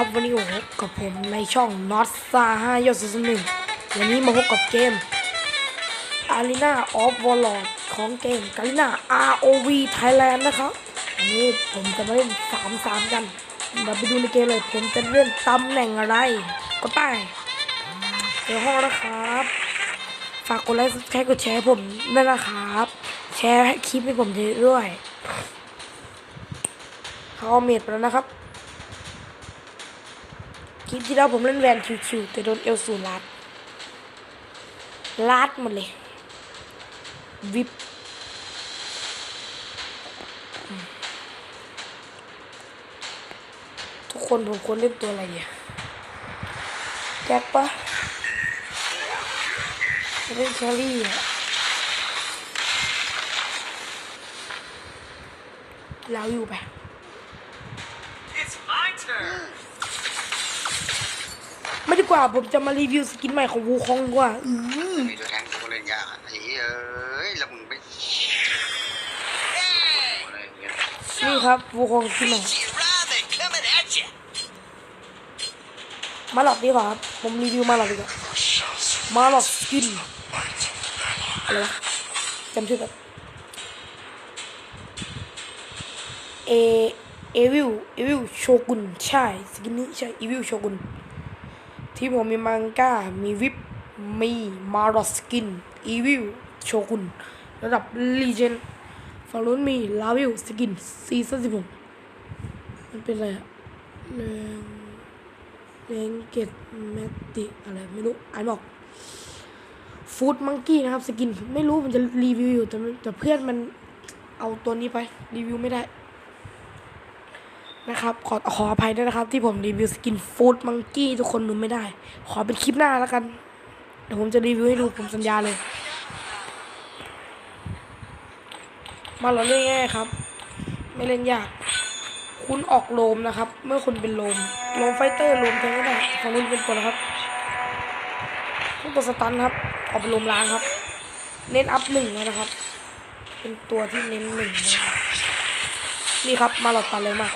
ครับวันนี้ผมกับผมในช่อง Notsa561 ยอดสุดหนึ่งวันนี้มาพบกับเกม Arena of Warlord ของเกม Arena ROV Thailand นะครับอันนี้ผมจะมาเล่น3ามกันเดี๋ไปดูในเกมเลย ผมจะเล่นตำแหน่งอะไร ก็ไต้เดี๋ยวห้องนะครับ ฝากกดไลค์แชร์กดแชร์ผมด้วยนะครับ แชร์คลิปให้ผมด้วยเขาเมดไปแล้วนะครับ คลิปที่เราผมเล่นแวนคิวคิวแต่โดนเอลซูลัดลัดหมดเลย วิบทุกคนผมควรเล่นตัวอะไรอะแจ็คปะเล่นแครี่อะเราอยู่แบบ ไม่ดีกว่าผมจะมารีวิวสกินใหม่ของวูคองกว่าอืมมีตัวแทนตัวเล่นยากไอ้เอ้ยแล้วมึงไปนี่ครับวูคองสกินใหม่มาหลอกดีกว่าครับผมรีวิวมาหลอกดีกว่ามาหลอกสกินอะไรวะจำชื่อแบบเอเอวิวเอวิวโชกุนใช่สกินนี้ใช่เอวิวโชกุน ที่ผมมีมังก้า มีวิป มีมารอสกิน อีวิว โชคุน ระดับลีเจนฝั่งนู้นมีลาวิวสกินซีซั่นสิบหกมันเป็นอะไรอะเรงเลงเกตแมตติอะไรไม่รู้อันบอกฟูดมังกี้นะครับ สกิน ไม่รู้มันจะรีวิวอยู่แต่แต่เพื่อนมันเอาตัวนี้ไป รีวิวไม่ได้ นะครับ ขอขออภัยด้วยนะครับ ที่ผมรีวิวสกินฟู้ดมังกี้ทุกคนดูไม่ได้ ขอเป็นคลิปหน้าแล้วกัน เดี๋ยวผมจะรีวิวให้ดูผมสัญญาเลย มาเราเล่นง่ายครับ ไม่เล่นยาก คุณออกโลมนะครับ เมื่อคุณเป็นโลมโลมไฟเตอร์โลมเทนก็ได้ของคุณเป็นตัวนะครับตัวสตันครับออกไปลมล้างครับ เน้นอัพหนึ่งนะครับ เป็นตัวที่เน้นหนึ่งนี่ครับมาหลอดตันเลยมาก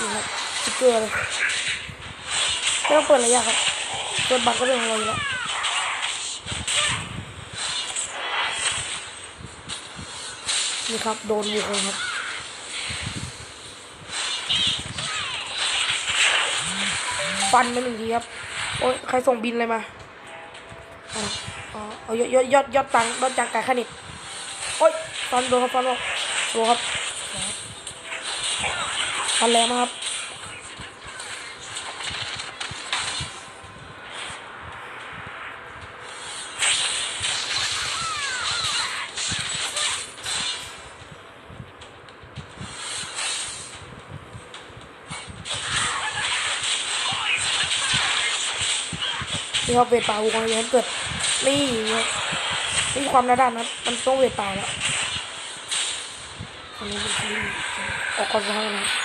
ริงครับสุดเกินไม่ต้องเปิดระยะครับเปิดบักก็เรื่องของเรายู่แล้วนี่ครับโดนอยู่ครับฟันไม่หนึ่งทีครับ โอ้ยใครส่งบินอะไรมาเอายอดยอดยอดตังยอดจังไก่ขนิดโอ้ยฟันโดนครับฟันโดนครับ ฟันแรงมากครับนี่ครับเวทป่าอูกองยันเกิดนี่ครับนี่ความระดับนะมันต้องเวทป่าแล้วอันนี้ออกคอนซ้ายนะ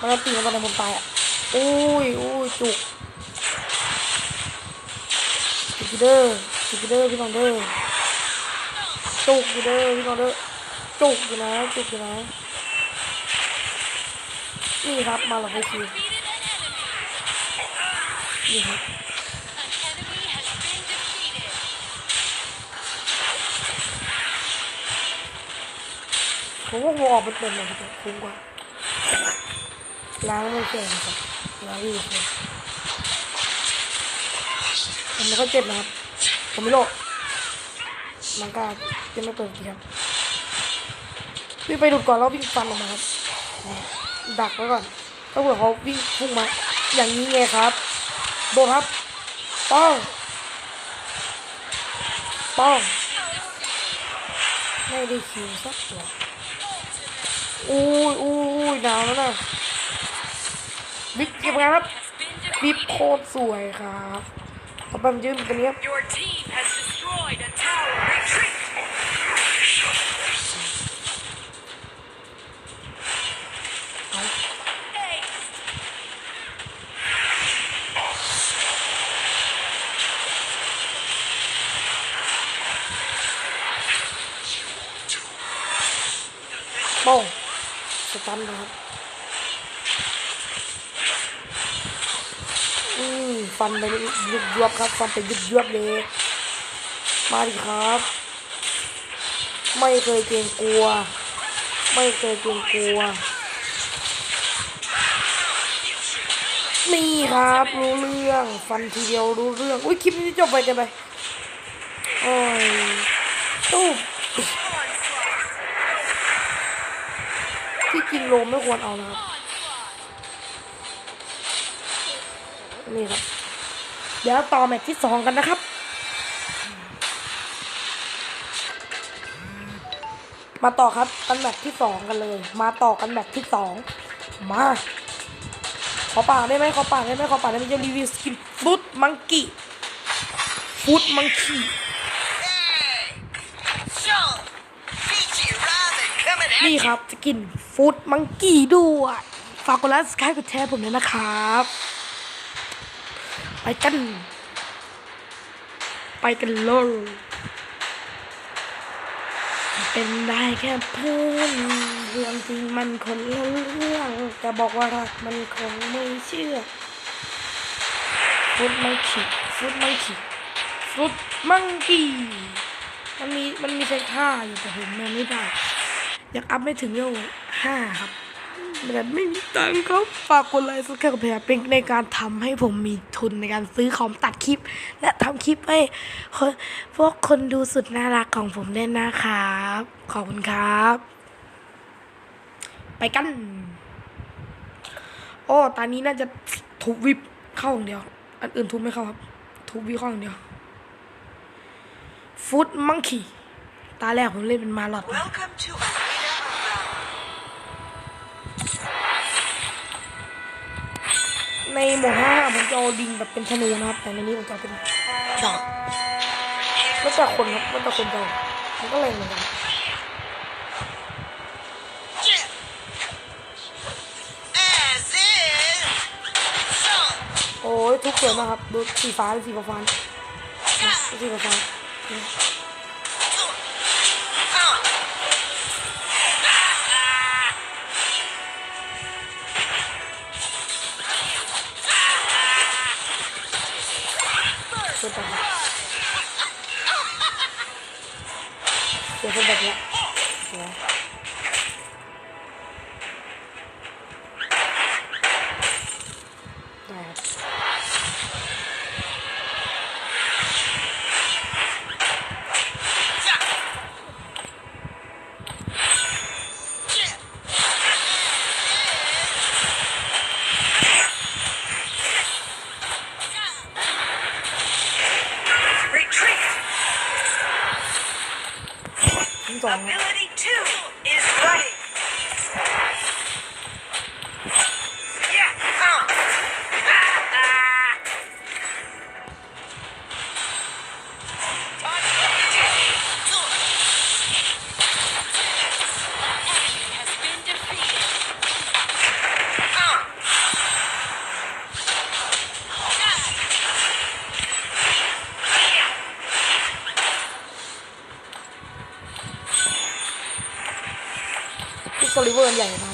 มันจะตีมันตอนไหนผมตายอะอุ้ยอุ้ยจุกจุกเด้อจุกเด้อพี่น้องเด้อจุกเด้อพี่น้องเด้อจุกอยู่นะจุกอยู่นะนี่ครับมาแล้วโอเคนี่ครับผมว่าหัวออกเป็นเป็นเลยคุ้มกว่า ล้างมือเก่งครับล้างมือเก่งผมไม่ค่อยเจ็บนะครับ ผมไม่โลมังกาจะไม่เปิดดีครับวิ่งไปดูดก่อนแล้ววิ่งฟันออกมาครับ ดักไว้ก่อนถ้าเผื่อเขาวิ่งพุ่งมา อย่างนี้ไงครับโดนครับป้องป้องไม่ได้คิวสักตัวอุ้ยอุ้ยหนาวแล้วนะ บิ๊กเก็งานครับบิ๊กโคตรสวยครับต่อไปมันยืนตรงนี้ครับโป้งสตันนะครับ อืมฟันไปยุบยวบครับ ฟันไปยุบยวบเลย มาดิครับ ไม่เคยเกรงกลัว ไม่เคยเกรงกลัว นี่ครับ รู้เรื่อง ฟันทีเดียวรู้เรื่อง อุ้ยคลิปนี้จบไปกันไป โอ้ยตู้ที่จริงโลมไม่ควรเอานะครับ นี่ครับ เดี๋ยวต่อแมตช์ที่สองกันนะครับ มาต่อครับกันแมตช์ที่สองกันเลย มาต่อกันแมตช์ที่สองมาขอปากได้ไหมขอปากได้ไหมขอปากได้ไหมจะรีวิวสกินฟุตมังกี้ฟุตมังคี Hey! So, Peachy Rabbit coming at นี่ครับสกินฟุตมังกี้ด้วยฝากกดไลค์สกายกดแชร์ผมด้วยนะครับ ไปกัน ไปกันเลยเป็นได้แค่เพื่อนเรื่องจริงมันคนละเรื่องจะบอกว่ารักมันคงไม่เชื่อ ฟุตมังคีฟุตมังคีฟุตมังกี้มันมีมันมีใช้ท่าอยู่แต่ผมยังไม่ได้อยากอัพไม่ถึงเวลห้าครับ แต่ไม่มีตังค์ครับ ฝากกดไลค์สักแค่กับแพรเป็นในการทำให้ผมมีทุนในการซื้อคอมตัดคลิป และทำคลิปให้คนพวกคนดูสุดน่ารักของผมด้วยนะครับ ขอบคุณครับ ไปกัน โอ้ ตอนนี้น่าจะทุบวิบเข้าอย่างเดียว อันอื่นทุบไม่เข้าครับ ทุบวิบเข้าอย่างเดียว ฟุตมังคีตาแรกผมเล่นเป็นมาลอด ในโหมดห้าผมจะเอาดิงแบบเป็นธนูนะครับ แต่ในนี้ผมจะเอเป็นดาบแล้วแต่คนครับแล้วแต่คนจะเอามันก็แรงเหมือนกันโอ้ยทุกสวยมากครับดูสีฟ้าสีฟ้าฟ้าสีฟ้าฟ้า Ability 2 พิกซ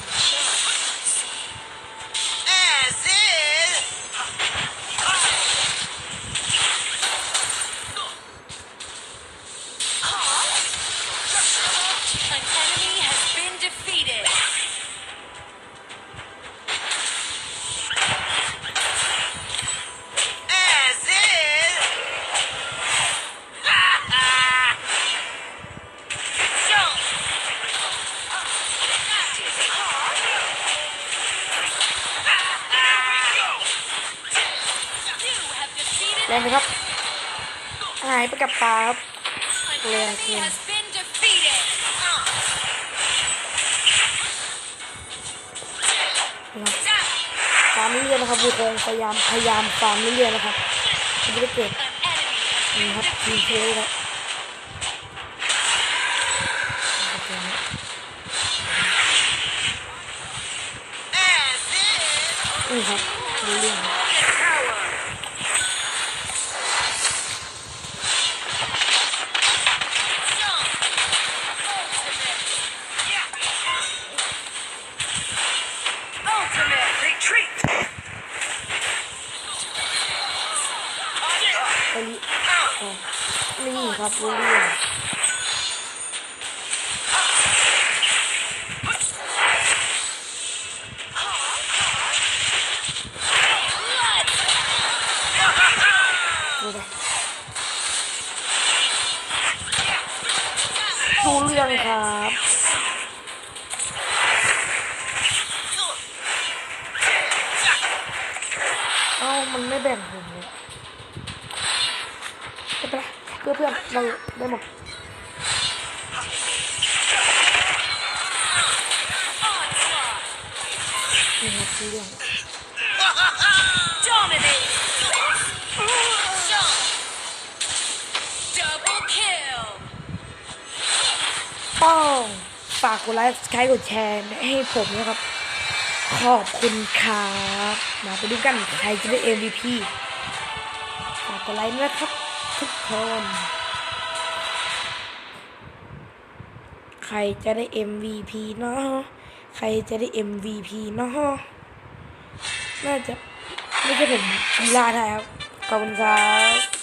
ได้ไหมครับ หายไปกับปลาครับเรียนเรียนฟาร์มเรียนนะครับบูทงพยายามพยายามฟาร์มเรียนนะครับไม่ได้เกิดนี่ครับทีเทลครันี่ครับไม่เรียน ครับเรื่องดูเรื่องครับเอ้ามันไม่แบ่งผมเป็นไรเพื่อเพื่อนเราได้หมดนี่ครับเรื่องป้องฝากกดไลค์ใช้กดแชร์ให้ผมนะครับ ขอบคุณครับ มาไปดูกันใครจะได้ MVP ฝากกดไลค์ด้วยนะครับ ทุกคนใครจะได้ MVP เนาะใครจะได้ MVP เนาะน่าจะไม่ใช่ผมลีฬาไทยครับขอบคุณครับ